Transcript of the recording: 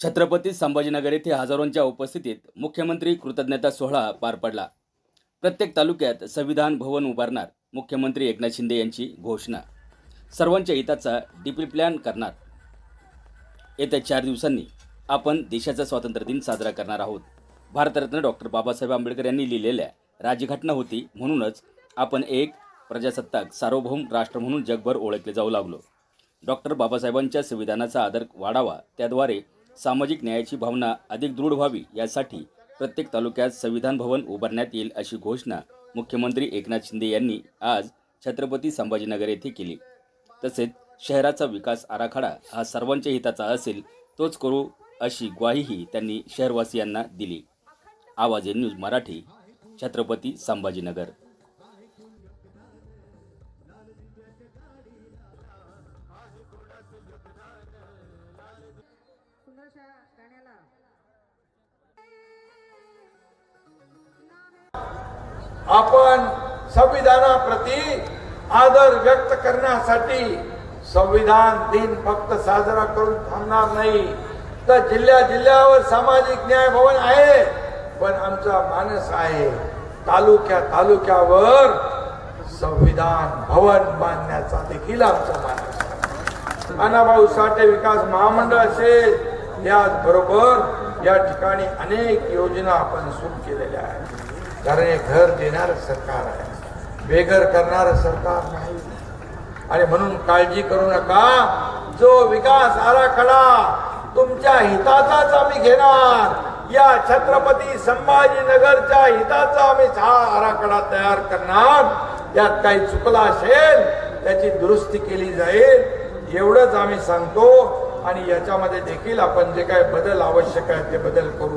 छत्रपती संभाजीनगर येथे हजारोंच्या उपस्थितीत मुख्यमंत्री कृतज्ञता सोहळा पार पडला. प्रत्येक तालुक्यात संविधान भवन उभारणार मुख्यमंत्री एकनाथ शिंदे यांची घोषणा. सर्वांच्या हिताचा डीपी प्लॅन करणार. येत्या चार दिवसांनी आपण देशाचा स्वातंत्र्य दिन साजरा करणार आहोत. भारतरत्न डॉक्टर बाबासाहेब आंबेडकर यांनी लिहिलेल्या राजघटना होती म्हणूनच आपण एक प्रजासत्ताक सार्वभौम राष्ट्र म्हणून जगभर ओळखले जाऊ लागलो. डॉक्टर बाबासाहेबांच्या संविधानाचा आदर वाढावा त्याद्वारे सामाजिक न्यायाची भावना अधिक दृढ व्हावी यासाठी प्रत्येक तालुक्यात संविधान भवन उभारण्यात येईल अशी घोषणा मुख्यमंत्री एकनाथ शिंदे यांनी आज छत्रपती संभाजीनगर येथे केली. तसेच शहराचा विकास आराखडा हा सर्वांच्या हिताचा असेल तोच करू अशी ग्वाहीही त्यांनी शहरवासियांना दिली. आवाज न्यूज मराठी छत्रपती संभाजीनगर. सुंदरशा गाण्याला आपण संविधानाप्रती आदर व्यक्त करण्यासाठी संविधान दिन फक्त साजरा करून थांबणार नाही. तर जिल्ह्या जिल्ह्यावर सामाजिक न्याय भवन आहे पण आमचा मानस आहे तालुक्या तालुक्यावर संविधान भवन बांधण्याचा देखील आमचा मानस आहे. अण्णाभाऊ साठे विकास महामंडळ असेल याचबरोबर या ठिकाणी अनेक योजना आपण सुरू केलेल्या आहेत. कारण हे घर देणारं सरकार आहे. बेघर करणारं सरकार नाही. आणि म्हणून काळजी करू नका. जो विकास आराखडा तुमच्या हिताचाच आम्ही घेणार. या छत्रपती संभाजीनगरच्या हिताचा आम्ही हा आराखडा तयार करणार. त्यात काही चुकला असेल त्याची दुरुस्ती केली जाईल. एवढंच आम्ही सांगतो. आणि याच्यामध्ये देखील आपण जे काय बदल आवश्यक आहे ते बदल करू.